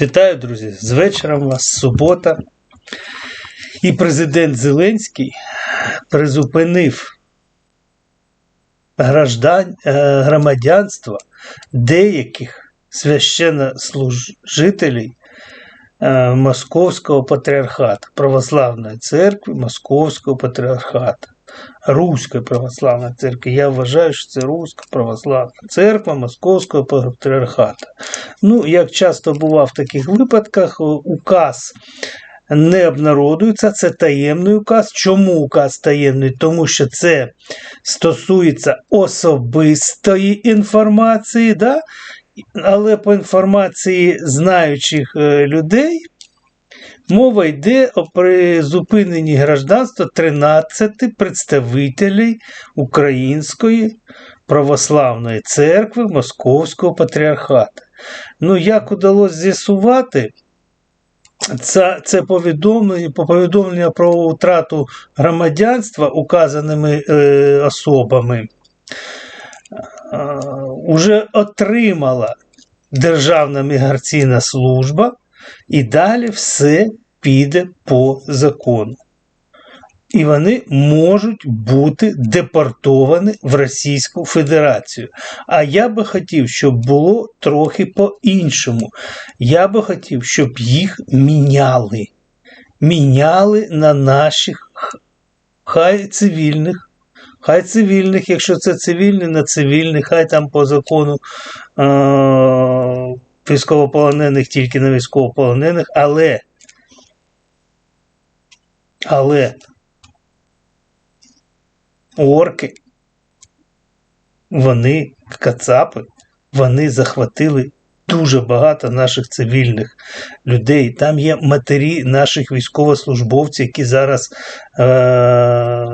Вітаю, друзі! З вечором вас субота. І президент Зеленський призупинив граждан, е, громадянство деяких священнослужителей е, Московського патріархату, Православної церкви Московського патріархату. Руської православної церкви. Я вважаю, що це Руська православна церква Московського патріархату. Ну, як часто буває в таких випадках, указ не обнародується, це таємний указ. Чому указ таємний? Тому що це стосується особистої інформації, да? але по інформації знаючих е, людей. Мова йде о призупиненні гражданства 13 представителей Української православної церкви Московського патріархату. Ну, як удалося з'ясувати, це, це повідомлення, по повідомлення про втрату громадянства указаними е, особами, е, отримала Державна міграційна служба. І далі все піде по закону. І вони можуть бути депортовані в Російську Федерацію. А я би хотів, щоб було трохи по-іншому. Я би хотів, щоб їх міняли. Міняли на наших хай цивільних. Хай цивільних, якщо це цивільний, на цивільних, хай там по закону. Е- військовополонених тільки на військовополонених, але але орки, вони, кацапи, вони захватили дуже багато наших цивільних людей. Там є матері наших військовослужбовців, які зараз. Е-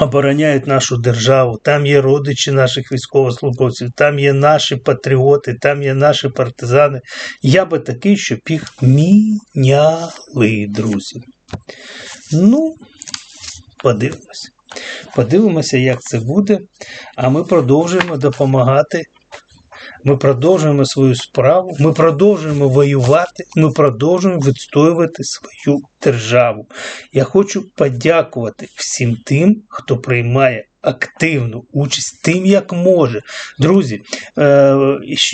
обороняють нашу державу, там є родичі наших військовослужбовців, там є наші патріоти, там є наші партизани. Я би такий, щоб їх міняли, друзі. Ну, подивимося. Подивимося, як це буде. А ми продовжуємо допомагати. Ми продовжуємо свою справу, ми продовжуємо воювати, ми продовжуємо відстоювати свою державу. Я хочу подякувати всім тим, хто приймає активну участь тим, як може. Друзі, е,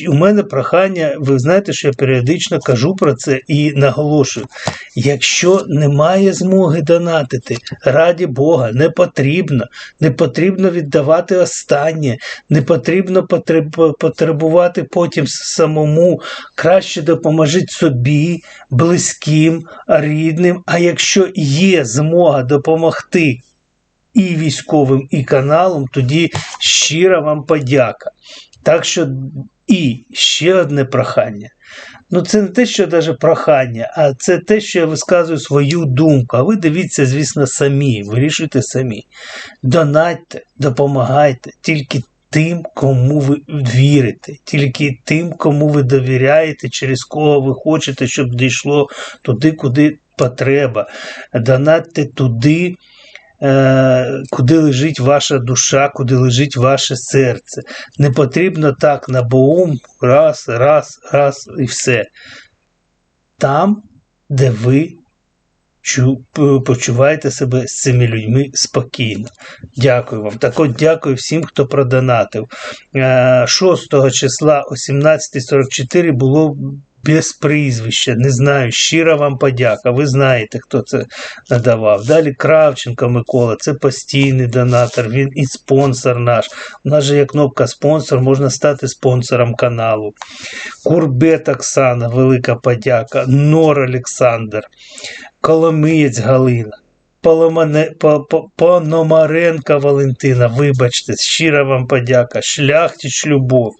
у мене прохання, ви знаєте, що я періодично кажу про це і наголошую: якщо немає змоги донатити, раді Бога, не потрібно, не потрібно віддавати останнє, не потрібно потребувати потім самому. Краще допоможіть собі, близьким, рідним. А якщо є змога допомогти і військовим, і каналом, тоді щира вам подяка. Так що і ще одне прохання. Ну, це не те, що навіть прохання, а це те, що я висказую свою думку. А ви дивіться, звісно, самі, вирішуйте самі. Донатьте, допомагайте тільки тим, кому ви вірите, тільки тим, кому ви довіряєте, через кого ви хочете, щоб дійшло туди, куди потреба. Донатьте туди. Е, куди лежить ваша душа, куди лежить ваше серце. Не потрібно так на боум раз, раз, раз і все. Там, де ви почуваєте себе з цими людьми спокійно. Дякую вам. Так от дякую всім, хто продонатив. 6 е, числа о 17.44 було без прізвища, не знаю, щира вам подяка. Ви знаєте, хто це надавав. Далі Кравченко Микола, це постійний донатор, він і спонсор наш. У нас же є кнопка спонсор, можна стати спонсором каналу. Курбет Оксана, велика подяка, Нор Олександр, Коломиєць Галина. Пономаренка Валентина, вибачте, щира вам подяка, Шляхтіч Любов.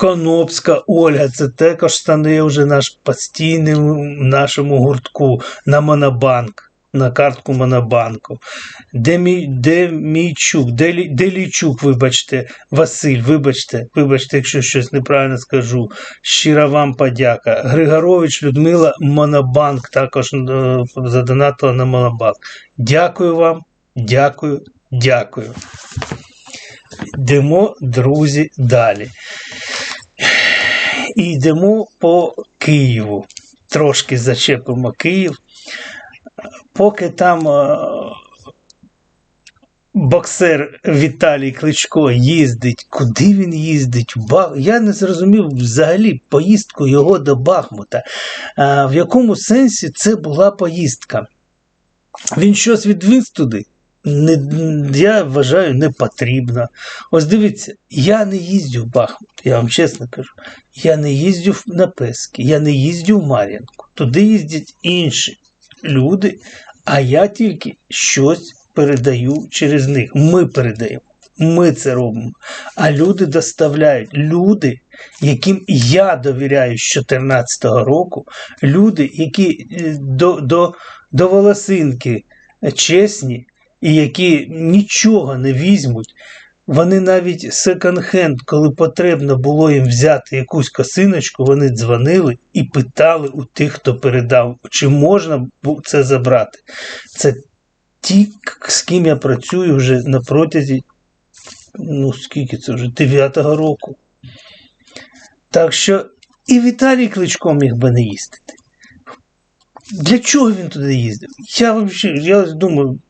Конопська Ольга, це також стане вже наш постійний в нашому гуртку на Монобанк. На картку Монобанку. Демі, Демійчук, Делі, Делійчук, вибачте, Василь, вибачте, вибачте, якщо щось неправильно скажу. Щира вам подяка. Григорович Людмила Монобанк також е, задонатила на Монобанк. Дякую вам, дякую, дякую. Йдемо, друзі, далі. І йдемо по Києву. Трошки зачепимо Київ. Поки там е, боксер Віталій Кличко їздить, куди він їздить? Я не зрозумів взагалі поїздку його до Бахмута. В якому сенсі це була поїздка? Він щось відвіз туди? Не, я вважаю, не потрібно. Ось дивіться, я не їздю в Бахмут, я вам чесно кажу. Я не їздю на Пески, я не їздю в Мар'янку. Туди їздять інші люди, а я тільки щось передаю через них. Ми передаємо. Ми це робимо. А люди доставляють. Люди, яким я довіряю з 2014 року, люди, які е, до, до, до волосинки чесні і які нічого не візьмуть. Вони навіть секонд-хенд, коли потрібно було їм взяти якусь косиночку, вони дзвонили і питали у тих, хто передав, чи можна це забрати. Це ті, з ким я працюю вже на протязі, ну скільки це вже, 9-го року. Так що і Віталій Кличко міг би не їздити. Для чого він туди їздив? Я, вообще, я думаю,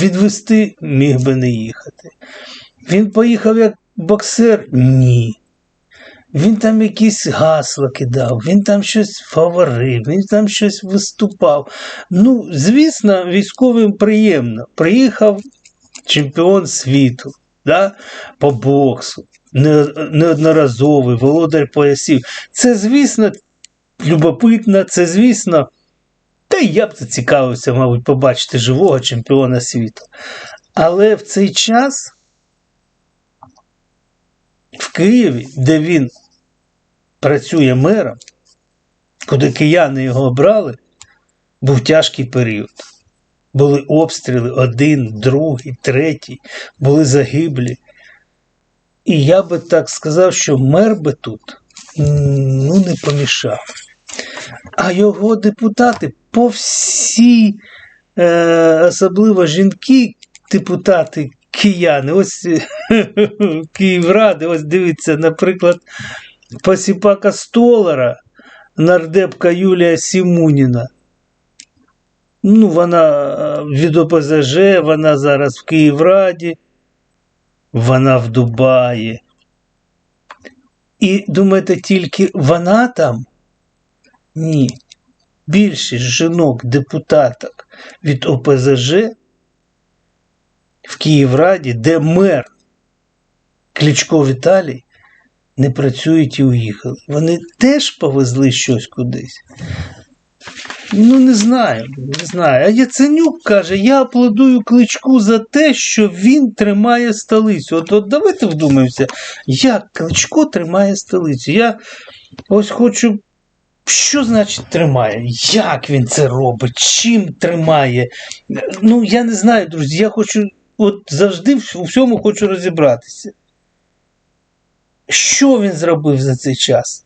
відвести міг би не їхати. Він поїхав як боксер? Ні. Він там якісь гасла кидав, він там щось фаворив, він там щось виступав. Ну, звісно, військовим приємно. Приїхав чемпіон світу да, по боксу, неодноразовий, володар поясів. Це, звісно, любопитно, це, звісно, та я б зацікавився, мабуть, побачити живого чемпіона світу. Але в цей час в Києві, де він працює мером, куди кияни його обрали, був тяжкий період. Були обстріли один, другий, третій, були загиблі. І я би так сказав, що мер би тут ну, не помішав. А його депутати по всій, е, особливо жінки, депутати кияни, ось Київради, ось дивіться, наприклад, посіпака Столара, нардепка Юлія Сімуніна. Ну, вона е, від ОПЗЖ, вона зараз в Київраді, вона в Дубаї. І думаєте, тільки вона там? Ні. Більшість жінок-депутаток від ОПЗЖ в Київраді, де мер Кличко Віталій не працюють і уїхали. Вони теж повезли щось кудись. Ну, не знаю, не знаю. А Яценюк каже: я аплодую кличку за те, що він тримає столицю. От, от давайте вдумаємося, як кличко тримає столицю. Я ось хочу. Що значить тримає? Як він це робить? Чим тримає? Ну, я не знаю, друзі. Я хочу, от завжди у всьому хочу розібратися. Що він зробив за цей час?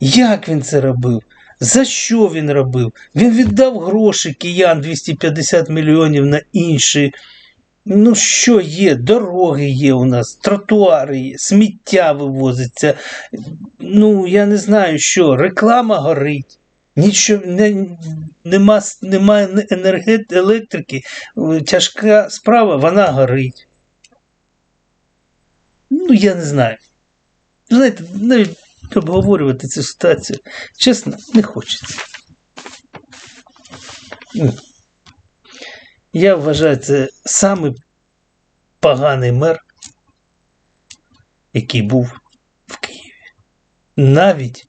Як він це робив? За що він робив? Він віддав гроші киян 250 мільйонів на інші. Ну, що є? Дороги є у нас, тротуари є, сміття вивозиться. Ну, я не знаю, що, реклама горить. Нічого не, нема, немає енергет, електрики, тяжка справа, вона горить. Ну, я не знаю. Знаєте, навіть обговорювати цю ситуацію, чесно, не хочеться. Я вважаю, це самий поганий мер, який був в Києві. Навіть,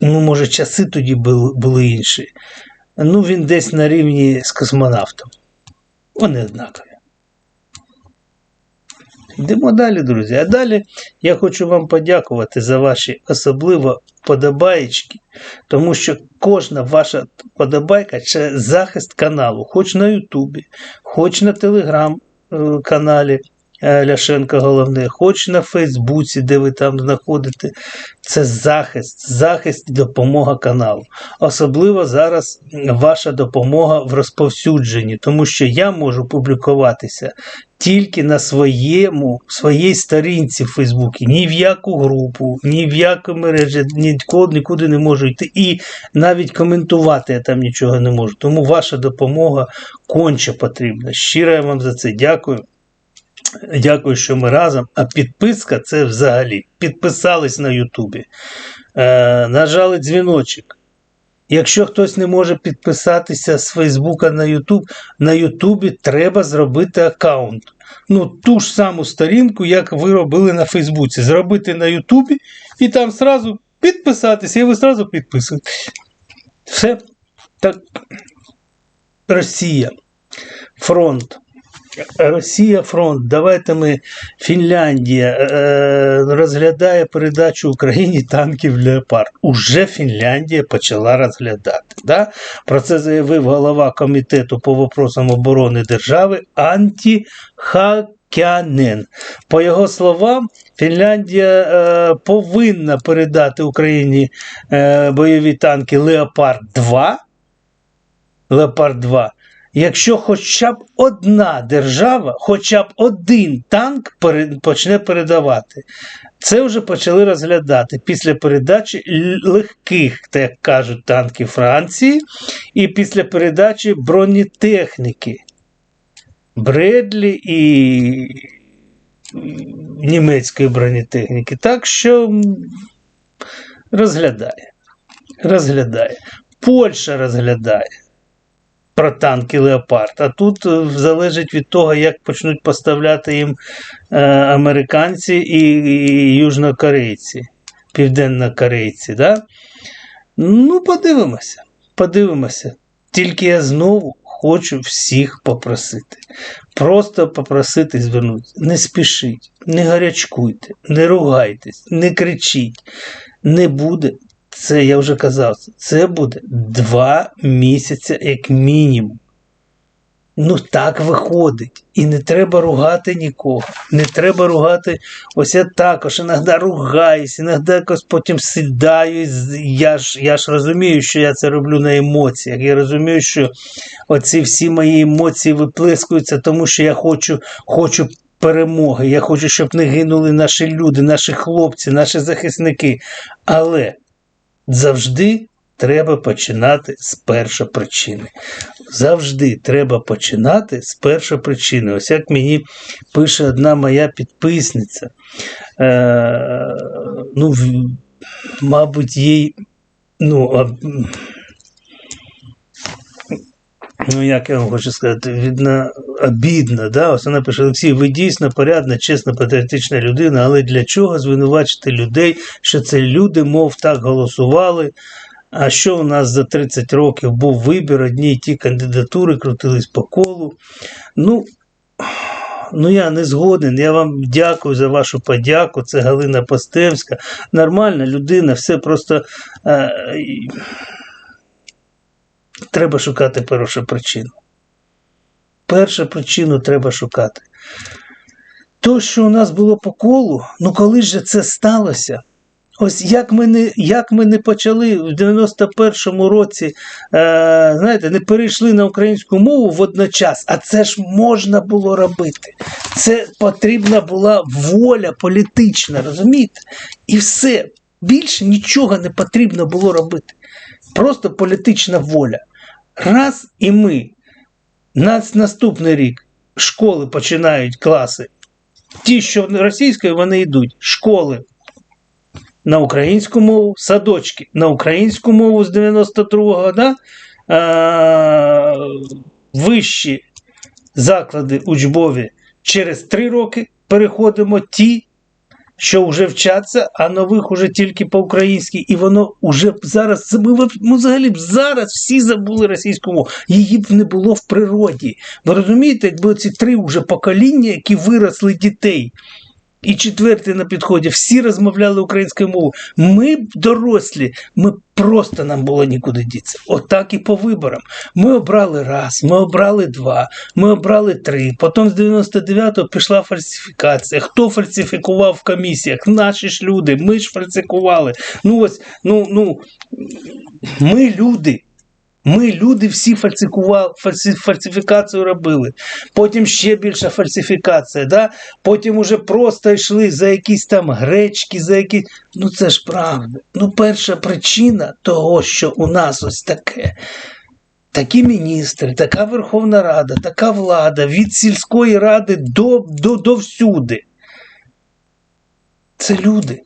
ну, може, часи тоді були, були інші. Ну, він десь на рівні з космонавтом. Вони однакові. Йдемо далі, друзі. А далі я хочу вам подякувати за ваші особливо подобаєчки, тому що кожна ваша подобайка це захист каналу, хоч на Ютубі, хоч на телеграм-каналі е, Ляшенка головне, хоч на Фейсбуці, де ви там знаходите, це захист, захист і допомога каналу. Особливо зараз ваша допомога в розповсюдженні, тому що я можу публікуватися тільки на своєму, своїй сторінці в Фейсбуці, ні в яку групу, ні в яку мережі, нікуди, нікуди не можу йти. І навіть коментувати я там нічого не можу. Тому ваша допомога конче потрібна. Щиро я вам за це дякую. Дякую, що ми разом. А підписка це взагалі. Підписались на Ютубі. Е, нажали дзвіночок. Якщо хтось не може підписатися з Фейсбука на Ютуб, на Ютубі треба зробити аккаунт. Ну, ту ж саму сторінку, як ви робили на Фейсбуці. Зробити на Ютубі і там зразу підписатися, і ви зразу підписуєтесь. Все. Так. Росія. Фронт. Росія фронт. Давайте ми Фінляндія е, розглядає передачу Україні танків Леопард. Уже Фінляндія почала розглядати. Да? Про це заявив голова комітету по вопросам оборони держави Анті Хакянен. По його словам, Фінляндія е, повинна передати Україні е, бойові танки Леопард 2. Леопард 2 якщо хоча б одна держава, хоча б один танк почне передавати. Це вже почали розглядати після передачі легких, так кажуть, танків Франції, і після передачі бронетехніки Бредлі і німецької бронетехніки. Так що розглядає. Розглядає. Польща розглядає про танки Леопард. А тут е, залежить від того, як почнуть поставляти їм е, американці і, і южнокорейці, південнокорейці. Да? Ну, подивимося. Подивимося. Тільки я знову хочу всіх попросити. Просто попросити звернутися. Не спішіть, не гарячкуйте, не ругайтесь, не кричіть. Не буде це я вже казав, це буде два місяці як мінімум. Ну так виходить. І не треба ругати нікого. Не треба ругати. Ось я також іноді ругаюсь, іноді якось потім сідаю. Я ж, я ж розумію, що я це роблю на емоціях. Я розумію, що оці всі мої емоції виплескуються, тому що я хочу, хочу перемоги. Я хочу, щоб не гинули наші люди, наші хлопці, наші захисники. Але завжди треба починати з першопричини. Завжди треба починати з першопричини. Ось як мені пише одна моя підписниця. Е, ну, мабуть, їй. Ну, Ну, як я вам хочу сказати, видно, обідно, да? Ось вона пише, Олексій, ви дійсно порядна, чесна, патріотична людина, але для чого звинувачити людей, що це люди, мов так голосували? А що у нас за 30 років був вибір, одні й ті кандидатури крутились по колу. Ну, ну я не згоден. Я вам дякую за вашу подяку. Це Галина Постевська. Нормальна людина, все просто. Е, і- треба шукати першу причину. Першу причину треба шукати. То, що у нас було по колу, ну коли ж це сталося? Ось як ми не, як ми не почали в 91-му році, е, знаєте, не перейшли на українську мову водночас, а це ж можна було робити. Це потрібна була воля політична, розумієте? І все. Більше нічого не потрібно було робити. Просто політична воля. Раз і ми на наступний рік школи починають класи. Ті, що російською, вони йдуть. Школи на українську мову, садочки на українську мову з 92-го, да? а, вищі заклади учбові через три роки переходимо ті, що вже вчаться, а нових уже тільки по-українськи, і воно вже зараз ми, ми взагалі б зараз всі забули російську мову. Її б не було в природі. Ви розумієте, якби ці три вже покоління, які виросли дітей і четвертий на підході, всі розмовляли українською мовою. Ми дорослі, ми просто нам було нікуди дітися. Отак і по виборам. Ми обрали раз, ми обрали два, ми обрали три. Потім з 99-го пішла фальсифікація. Хто фальсифікував в комісіях? Наші ж люди, ми ж фальсифікували. Ну ось, ну, ну, ми люди. Ми люди всі фальсифікували, фальсифікацію робили. Потім ще більша фальсифікація. Да? Потім уже просто йшли за якісь там гречки, за якісь. Ну це ж правда. Ну, перша причина того, що у нас ось таке. Такі міністри, така Верховна Рада, така влада від сільської ради до, до, до всюди. Це люди.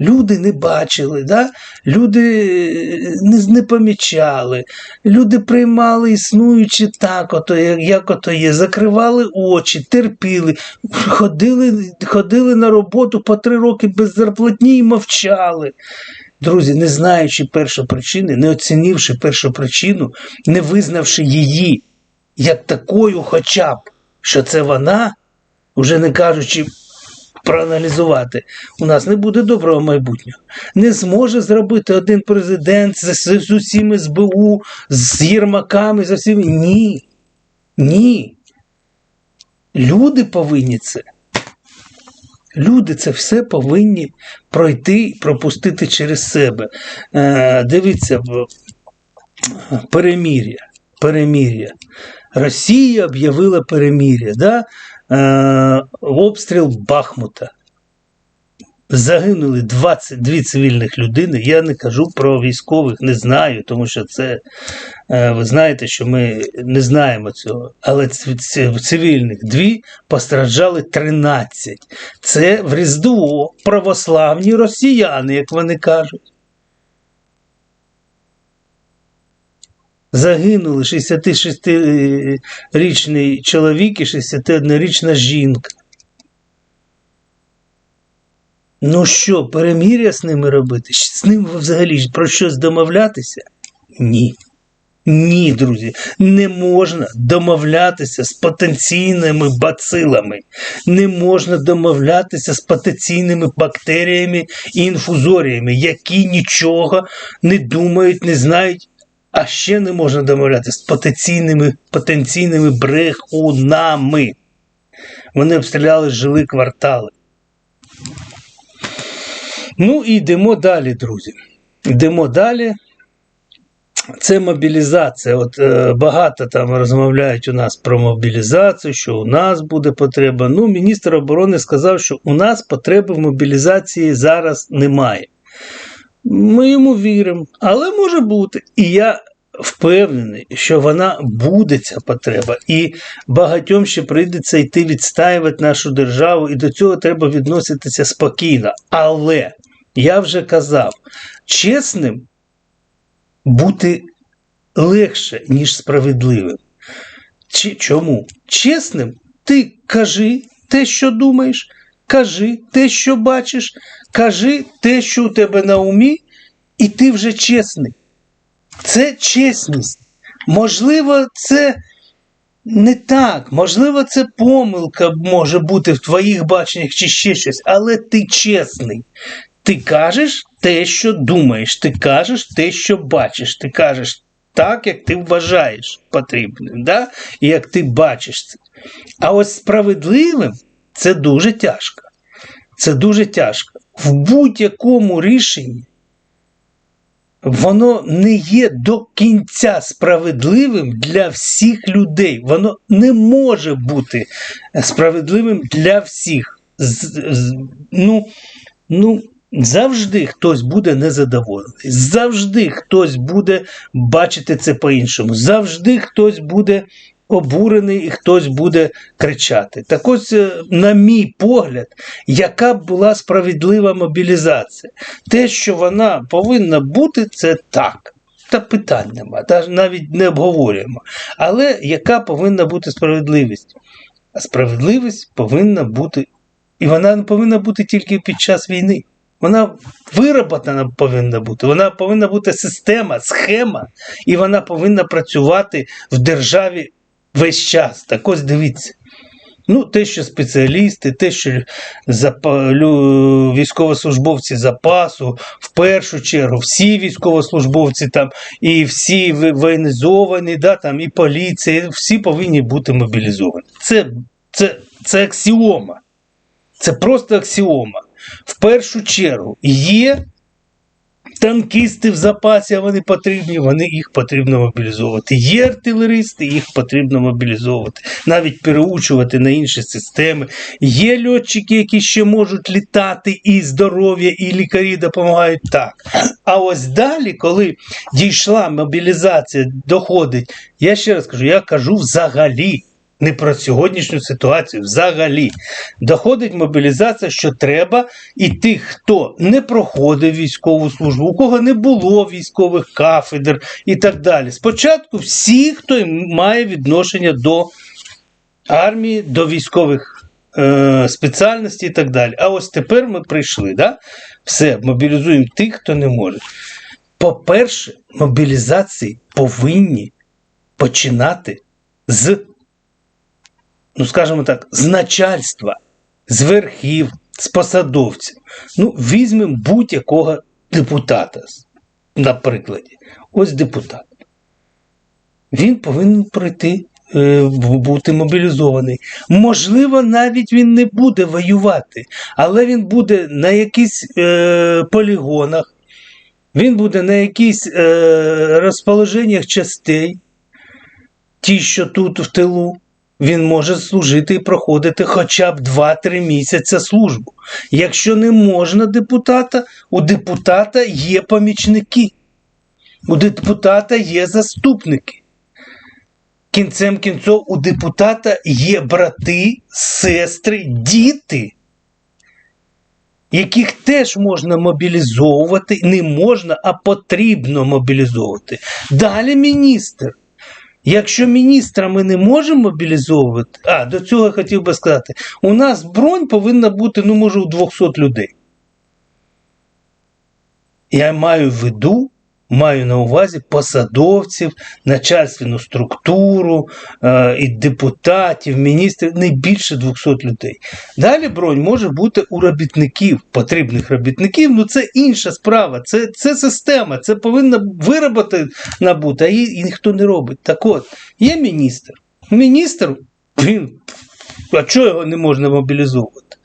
Люди не бачили, да? люди е, не, не помічали, люди приймали існуючи так, ото, як ото є, закривали очі, терпіли, ходили, ходили на роботу по три роки без зарплатні і мовчали. Друзі, не знаючи першопричини, не оцінивши першопричину, не визнавши її як такою, хоча б, що це вона, уже не кажучи проаналізувати, у нас не буде доброго майбутнього. Не зможе зробити один президент з, з, усіми СБУ, з Єрмаками, з усіми. Ні. Ні. Люди повинні це. Люди це все повинні пройти і пропустити через себе. Е, дивіться, перемір'я. Перемір'я. Росія об'явила перемір'я. Да? Е, обстріл Бахмута. Загинули 22 цивільних людини. Я не кажу про військових, не знаю, тому що це е, ви знаєте, що ми не знаємо цього. Але цивільних дві постраждали 13. Це в Різдво православні росіяни, як вони кажуть. Загинули 66-річний чоловік і 61-річна жінка. Ну що, перемір'я з ними робити? З ним взагалі про щось домовлятися? Ні. Ні, друзі, не можна домовлятися з потенційними бацилами, не можна домовлятися з потенційними бактеріями і інфузоріями, які нічого не думають, не знають. А ще не можна домовлятися з потенційними, потенційними брехунами. Вони обстріляли жилі квартали. Ну і йдемо далі, друзі. Йдемо далі. Це мобілізація. От е, багато там розмовляють у нас про мобілізацію, що у нас буде потреба. Ну, міністр оборони сказав, що у нас потреби в мобілізації зараз немає. Ми йому віримо, але може бути. І я впевнений, що вона буде ця потреба, і багатьом ще прийдеться йти відстаювати нашу державу, і до цього треба відноситися спокійно. Але я вже казав, чесним бути легше, ніж справедливим. Чому? Чесним ти кажи те, що думаєш, кажи те, що бачиш, кажи те, що у тебе на умі, і ти вже чесний. Це чесність. Можливо, це не так. Можливо, це помилка може бути в твоїх баченнях чи ще щось, але ти чесний. Ти кажеш те, що думаєш, ти кажеш те, що бачиш, ти кажеш так, як ти вважаєш потрібним, да? і як ти бачиш це. А ось справедливим це дуже тяжко. Це дуже тяжко. В будь-якому рішенні воно не є до кінця справедливим для всіх людей. Воно не може бути справедливим для всіх. Ну, ну, завжди хтось буде незадоволений. Завжди хтось буде бачити це по-іншому. Завжди хтось буде обурений і хтось буде кричати. Так ось, е, на мій погляд, яка б була справедлива мобілізація? Те, що вона повинна бути, це так. Та питань нема, навіть не обговорюємо. Але яка повинна бути справедливість? А справедливість повинна бути, і вона не повинна бути тільки під час війни. Вона вироботана повинна бути, вона повинна бути система, схема, і вона повинна працювати в державі весь час. Так ось дивіться. Ну, те, що спеціалісти, те, що військовослужбовці запасу, в першу чергу, всі військовослужбовці там і всі воєнізовані, да, там, і поліція, всі повинні бути мобілізовані. Це, це, це аксіома. Це просто аксіома. В першу чергу є танкісти в запасі, а вони потрібні, вони їх потрібно мобілізовувати. Є артилеристи, їх потрібно мобілізовувати, навіть переучувати на інші системи. Є льотчики, які ще можуть літати, і здоров'я, і лікарі допомагають так. А ось далі, коли дійшла мобілізація, доходить, я ще раз кажу, я кажу взагалі. Не про сьогоднішню ситуацію, взагалі доходить мобілізація, що треба і тих, хто не проходив військову службу, у кого не було військових кафедр і так далі. Спочатку всі, хто має відношення до армії, до військових е, спеціальностей і так далі. А ось тепер ми прийшли. Да? Все, мобілізуємо тих, хто не може. По-перше, мобілізації повинні починати з ну скажімо так, з начальства, з верхів, з посадовців. Ну, візьмемо будь-якого депутата, на прикладі. Ось депутат. Він повинен пройти, е, бути мобілізований. Можливо, навіть він не буде воювати, але він буде на якихось е, полігонах, він буде на якихось е, розположеннях частей, ті, що тут в тилу він може служити і проходити хоча б 2-3 місяці службу. Якщо не можна депутата, у депутата є помічники, у депутата є заступники. Кінцем кінцов у депутата є брати, сестри, діти, яких теж можна мобілізовувати, не можна, а потрібно мобілізовувати. Далі міністр. Якщо міністра ми не можемо мобілізовувати, а до цього я хотів би сказати, у нас бронь повинна бути, ну, може, у 200 людей. Я маю в виду, маю на увазі посадовців, начальственну структуру, е, і депутатів, міністрів, не більше 200 людей. Далі бронь може бути у робітників, потрібних робітників, ну це інша справа, це, це система, це повинна вироботи бути, а її ніхто не робить. Так от, є міністр. Міністр, він, а чого його не можна мобілізовувати?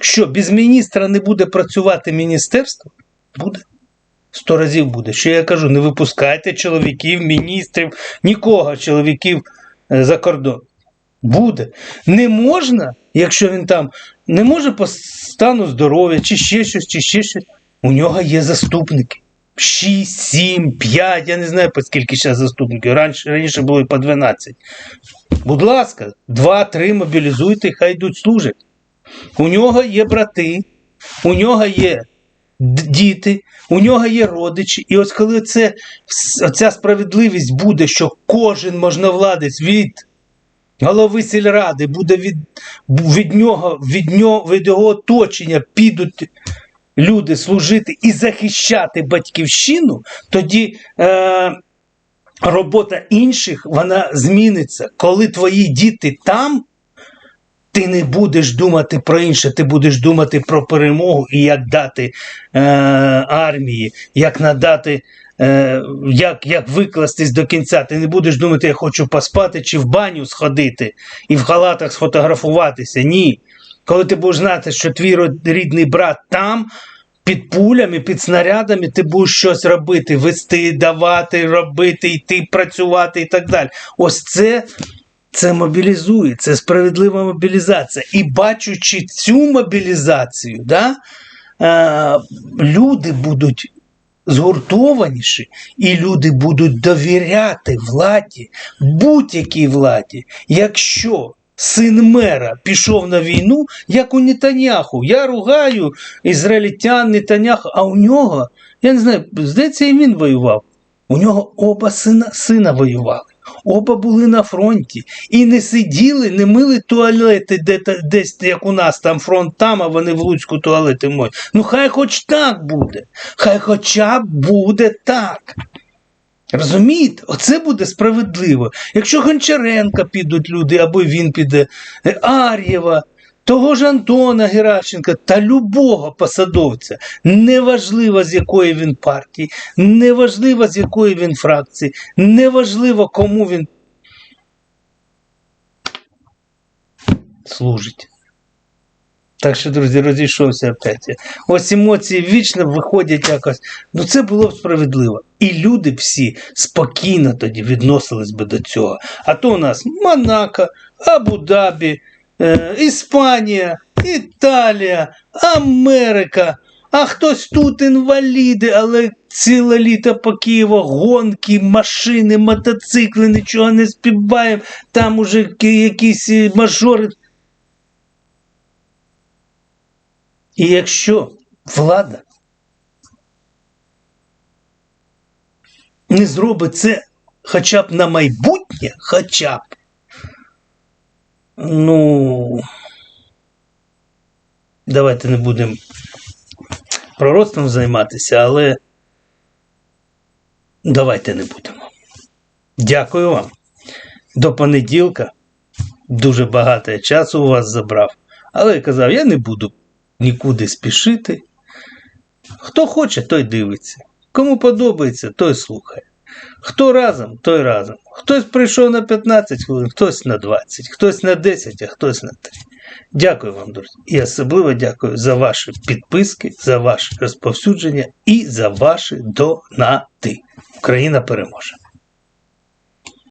Що, без міністра не буде працювати міністерство? Буде. Сто разів буде. Що я кажу, не випускайте чоловіків, міністрів, нікого чоловіків е, за кордон. Буде. Не можна, якщо він там не може по стану здоров'я, чи ще щось, чи ще щось. У нього є заступники. 6, 7, 5, я не знаю, по скільки зараз заступників. Раніше, раніше було і по 12. Будь ласка, 2-3 мобілізуйте, хай йдуть служать. У нього є брати, у нього є діти, у нього є родичі. І ось коли це, ця справедливість буде, що кожен можновладець від голови сільради буде від, від нього, від нього, від його оточення підуть люди служити і захищати батьківщину, тоді. Е, Робота інших вона зміниться. Коли твої діти там, ти не будеш думати про інше, ти будеш думати про перемогу і як дати е, армії, як надати, е, як, як викластись до кінця. Ти не будеш думати, я хочу поспати чи в баню сходити і в халатах сфотографуватися. Ні. Коли ти будеш знати, що твій рідний брат там. Під пулями, під снарядами ти будеш щось робити, вести, давати, робити, йти, працювати і так далі. Ось це це мобілізує, це справедлива мобілізація. І бачучи цю мобілізацію, да, е, люди будуть згуртованіші, і люди будуть довіряти владі, будь-якій владі. Якщо син мера пішов на війну, як у Нетаняху, я ругаю ізраїльтян Нетаняху, а у нього, я не знаю, здається, і він воював. У нього оба сина, сина воювали. Оба були на фронті і не сиділи, не мили туалети, де, десь як у нас там фронт там, а вони в Луцьку туалети моють. Ну хай хоч так буде. Хай хоча б буде так. Розумієте? Оце буде справедливо. Якщо Гончаренка підуть люди, або він піде, Ар'єва, того ж Антона Геращенка та любого посадовця, неважливо з якої він партії, неважливо з якої він фракції, неважливо кому він служить. Так що, друзі, розійшовся опять. Ось емоції вічно виходять якось. Ну це було б справедливо. І люди всі спокійно тоді відносились би до цього. А то у нас Монако, Абу-Дабі, е, Іспанія, Італія, Америка. А хтось тут інваліди, але ціле літо по Києву гонки, машини, мотоцикли, нічого не співаємо. Там уже якісь мажори. І якщо влада не зробить це хоча б на майбутнє, хоча б, ну, давайте не будемо пророцтвом займатися, але давайте не будемо. Дякую вам. До понеділка. Дуже багато часу у вас забрав. Але я казав, я не буду нікуди спішити. Хто хоче, той дивиться. Кому подобається, той слухає. Хто разом, той разом. Хтось прийшов на 15 хвилин, хтось на 20, хтось на 10, а хтось на 3. Дякую вам, друзі. І особливо дякую за ваші підписки, за ваше розповсюдження і за ваші донати. Україна переможе.